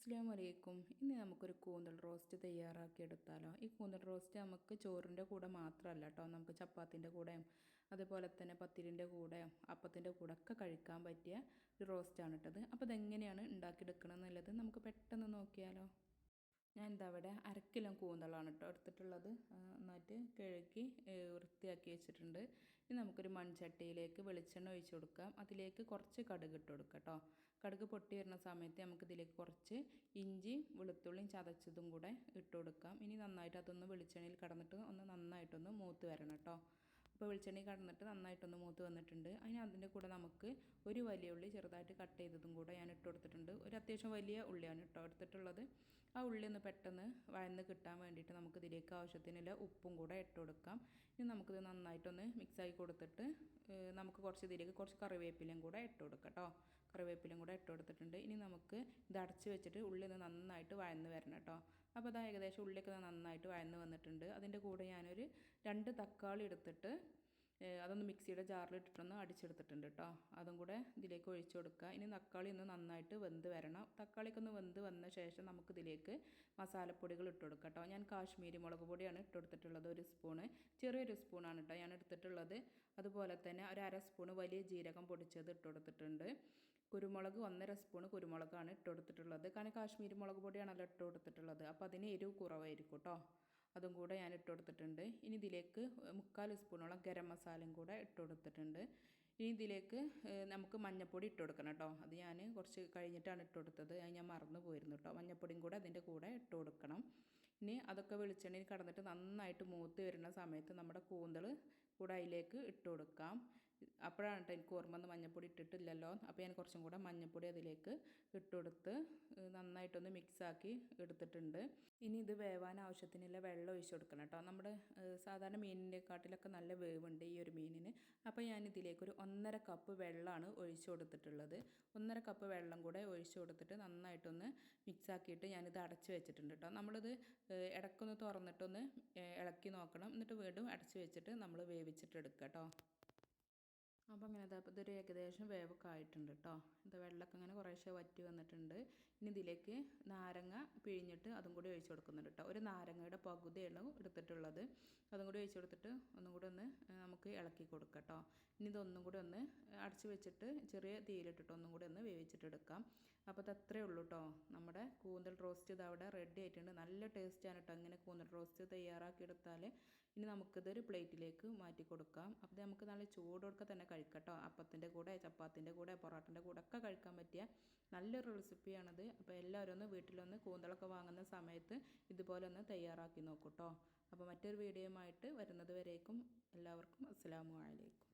അസ്സാം വലൈക്കും ഇന്ന് നമുക്കൊരു കൂന്തൽ റോസ്റ്റ് തയ്യാറാക്കി എടുത്താലോ ഈ കൂന്തൽ റോസ്റ്റ് നമുക്ക് ചോറിന്റെ കൂടെ മാത്രമല്ല കേട്ടോ. നമുക്ക് ചപ്പാത്തിന്റെ കൂടെയും അതുപോലെ തന്നെ പത്തിരിന്റെ കൂടെയും അപ്പത്തിന്റെ കൂടെ ഒക്കെ കഴിക്കാൻ പറ്റിയ ഒരു റോസ്റ്റാണ് കേട്ടത്. അപ്പോൾ ഇതെങ്ങനെയാണ് ഉണ്ടാക്കിയെടുക്കണം എന്നുള്ളത് നമുക്ക് പെട്ടെന്ന് നോക്കിയാലോ. ഞാൻ എന്താ അവിടെ അരക്കിലോ കൂന്തളാണ് കേട്ടോ എടുത്തിട്ടുള്ളത്. നന്നായിട്ട് കിഴക്കി വൃത്തിയാക്കി വെച്ചിട്ടുണ്ട്. ഇനി നമുക്കൊരു മൺചട്ടിയിലേക്ക് വെളിച്ചെണ്ണ ഒഴിച്ച് കൊടുക്കാം. അതിലേക്ക് കുറച്ച് കടുക് ഇട്ട് കൊടുക്കാം കേട്ടോ കടുക് പൊട്ടി വരുന്ന സമയത്ത് നമുക്ക് ഇതിലേക്ക് കുറച്ച് ഇഞ്ചി വെളുത്തുള്ളിയും ചതച്ചതും കൂടെ ഇട്ട് കൊടുക്കാം. ഇനി നന്നായിട്ട് അതൊന്ന് വെളിച്ചെണ്ണയിൽ കടന്നിട്ട് ഒന്ന് നന്നായിട്ടൊന്ന് മൂത്ത് വരണം കേട്ടോ ഇപ്പോൾ വെളിച്ചെണ്ണ കടന്നിട്ട് നന്നായിട്ടൊന്ന് മൂത്ത് വന്നിട്ടുണ്ട്. അതിന് അതിന്റെ കൂടെ നമുക്ക് ഒരു വലിയ ഉള്ളി ചെറുതായിട്ട് കട്ട് ചെയ്തതും കൂടെ ഞാൻ ഇട്ട് കൊടുത്തിട്ടുണ്ട്. ഒരു അത്യാവശ്യം വലിയ ഉള്ളിയാണ് ഇട്ടോ എടുത്തിട്ടുള്ളത്. ആ ഉള്ളി ഒന്ന് പെട്ടെന്ന് വഴന്ന് കിട്ടാൻ വേണ്ടിയിട്ട് നമുക്ക് ഇതിലേക്ക് ആവശ്യത്തിനുള്ള ഉപ്പും കൂടെ ഇട്ട് കൊടുക്കാം. ഇനി നമുക്കിത് നന്നായിട്ടൊന്ന് മിക്സാക്കി കൊടുത്തിട്ട് നമുക്ക് കുറച്ച് ഇതിലേക്ക് കുറച്ച് കറിവേപ്പിലയും കൂടെ ഇട്ട് കൊടുക്കാം കേട്ടോ. കറിവേപ്പിലയും കൂടെ ഇട്ട് കൊടുത്തിട്ടുണ്ട്. ഇനി നമുക്ക് ഇത് അടച്ച് വെച്ചിട്ട് ഉള്ളി ഒന്ന് നന്നായിട്ട് വഴന്ന് വരണം കേട്ടോ. അപ്പോൾ അതാ ഏകദേശം ഉള്ളിയൊക്കെ നന്നായിട്ട് വഴന്ന് വന്നിട്ടുണ്ട്. അതിന്റെ കൂടെ ഞാനൊരു രണ്ട് തക്കാളി എടുത്തിട്ട് അതൊന്ന് മിക്സിയുടെ ജാറിൽ ഇട്ടിട്ടൊന്ന് അടിച്ചെടുത്തിട്ടുണ്ട് കേട്ടോ അതും കൂടെ ഇതിലേക്ക് ഒഴിച്ചു കൊടുക്കുക. ഇനി തക്കാളി ഒന്ന് നന്നായിട്ട് വെന്ത് വരണം. തക്കാളിയൊക്കെ ഒന്ന് വെന്ത് വന്ന ശേഷം നമുക്ക് ഇതിലേക്ക് മസാലപ്പൊടികൾ ഇട്ട് കൊടുക്കാം കേട്ടോ ഞാൻ കാശ്മീരി മുളക് പൊടിയാണ് ഇട്ട് കൊടുത്തിട്ടുള്ളത് ഒരു സ്പൂണ്. ചെറിയൊരു സ്പൂണാണ് കേട്ടോ ഞാൻ എടുത്തിട്ടുള്ളത്. അതുപോലെ തന്നെ ഒരു അര സ്പൂണ് വലിയ ജീരകം പൊടിച്ചത് ഇട്ട് കൊടുത്തിട്ടുണ്ട്. കുരുമുളക് ഒന്നര സ്പൂണ് കുരുമുളകാണ് ഇട്ട് കൊടുത്തിട്ടുള്ളത് കാരണം കാശ്മീരി മുളക് പൊടിയാണല്ലോ ഇട്ട് കൊടുത്തിട്ടുള്ളത് അപ്പോൾ അതിന് എരിവ് കുറവായിരിക്കും കേട്ടോ. അതും കൂടെ ഞാൻ ഇട്ട് കൊടുത്തിട്ടുണ്ട് ഇനി ഇതിലേക്ക് മുക്കാൽ സ്പൂണോളം ഗരം മസാലയും കൂടെ ഇട്ട് കൊടുത്തിട്ടുണ്ട് ഇനി ഇതിലേക്ക് നമുക്ക് മഞ്ഞപ്പൊടി ഇട്ട് കൊടുക്കണം കേട്ടോ. അത് ഞാൻ കുറച്ച് കഴിഞ്ഞിട്ടാണ് ഇട്ട് കൊടുത്തത് അത് ഞാൻ മറന്നു പോയിരുന്നു കേട്ടോ. മഞ്ഞപ്പൊടിയും കൂടെ അതിന്റെ കൂടെ ഇട്ട് കൊടുക്കണം ഇനി അതൊക്കെ വെളിച്ചെണ്ണയിൽ കടന്നിട്ട് നന്നായിട്ട് മൂത്ത് വരുന്ന സമയത്ത് നമ്മുടെ കൂന്തൾ കൂടെ അതിലേക്ക് ഇട്ട് കൊടുക്കാം അപ്പോഴാണ് കേട്ടോ എനിക്ക് ഓർമ്മ വന്ന് മഞ്ഞപ്പൊടി ഇട്ടിട്ടില്ലല്ലോ. അപ്പോൾ ഞാൻ കുറച്ചും കൂടെ മഞ്ഞപ്പൊടി അതിലേക്ക് ഇട്ടുകൊടുത്ത് നന്നായിട്ടൊന്ന് മിക്സാക്കി എടുത്തിട്ടുണ്ട്. ഇനി ഇത് വേവാൻ ആവശ്യത്തിനുള്ള വെള്ളം ഒഴിച്ച് കൊടുക്കണം കേട്ടോ. നമ്മുടെ സാധാരണ മീനിന്റെ കാട്ടിലൊക്കെ നല്ല വേവുണ്ട് ഈ ഒരു മീനിന്. അപ്പോൾ ഞാൻ ഇതിലേക്ക് ഒരു ഒന്നര കപ്പ് വെള്ളമാണ് ഒഴിച്ചു കൊടുത്തിട്ടുള്ളത്. ഒന്നര കപ്പ് വെള്ളം കൂടെ ഒഴിച്ചു കൊടുത്തിട്ട് നന്നായിട്ടൊന്ന് മിക്സാക്കിയിട്ട് ഞാനിത് അടച്ചു വെച്ചിട്ടുണ്ട് കേട്ടോ. നമ്മളിത് ഇടയ്ക്കൊന്ന് തുറന്നിട്ടൊന്ന് ഇളക്കി നോക്കണം. എന്നിട്ട് വീണ്ടും അടച്ചു വെച്ചിട്ട് നമ്മൾ വേവിച്ചിട്ട് എടുക്കുക കേട്ടോ. അപ്പോൾ അങ്ങനെ അപ്പോൾ ഇതൊരു ഏകദേശം വേവൊക്കെ ആയിട്ടുണ്ട് കേട്ടോ ഇത് വെള്ളമൊക്കെ ഇങ്ങനെ കുറേശ്ശെ വറ്റി വന്നിട്ടുണ്ട്. ഇനി ഇതിലേക്ക് നാരങ്ങ പിഴിഞ്ഞിട്ട് അതും കൂടി ഒഴിച്ച് കൊടുക്കുന്നുണ്ട് കേട്ടോ. ഒരു നാരങ്ങയുടെ പകുതിയാണ് എടുത്തിട്ടുള്ളത്. അതും കൂടി ഒഴിച്ച് കൊടുത്തിട്ട് ഒന്നും കൂടി ഒന്ന് നമുക്ക് ഇളക്കി കൊടുക്കാം കേട്ടോ. ഇനി ഇതൊന്നും കൂടി ഒന്ന് അടച്ച് വെച്ചിട്ട് ചെറിയ തീയിലിട്ടിട്ട് ഒന്നും കൂടി ഒന്ന് വേവിച്ചിട്ടെടുക്കാം അപ്പോൾ അത് അത്രയേ ഉള്ളൂ കേട്ടോ. നമ്മുടെ കൂന്തൽ റോസ്റ്റ് ഇത് അവിടെ റെഡി ആയിട്ടുണ്ട്. നല്ല ടേസ്റ്റാണ് കേട്ടോ ഇങ്ങനെ കൂന്തൽ റോസ്റ്റ് തയ്യാറാക്കി എടുത്താൽ ഇനി നമുക്കിതൊരു പ്ലേറ്റിലേക്ക് മാറ്റി കൊടുക്കാം. അപ്പോൾ നമുക്ക് നല്ല ചൂടോടൊക്കെ തന്നെ കഴിക്കാം കഴിക്കട്ടോ അപ്പത്തിന്റെ കൂടെ ചപ്പാത്തിന്റെ കൂടെ പൊറോട്ടന്റെ കൂടെ ഒക്കെ കഴിക്കാൻ പറ്റിയ നല്ലൊരു റെസിപ്പിയാണത് അപ്പോൾ എല്ലാവരും ഒന്ന് വീട്ടിലൊന്ന് കൂന്തളൊക്കെ വാങ്ങുന്ന സമയത്ത് ഇതുപോലെ ഒന്ന് തയ്യാറാക്കി നോക്കൂട്ടോ അപ്പോൾ മറ്റൊരു വീഡിയോയുമായിട്ട് വരുന്നത് വരേക്കും എല്ലാവർക്കും അസ്സലാമു വലൈക്കും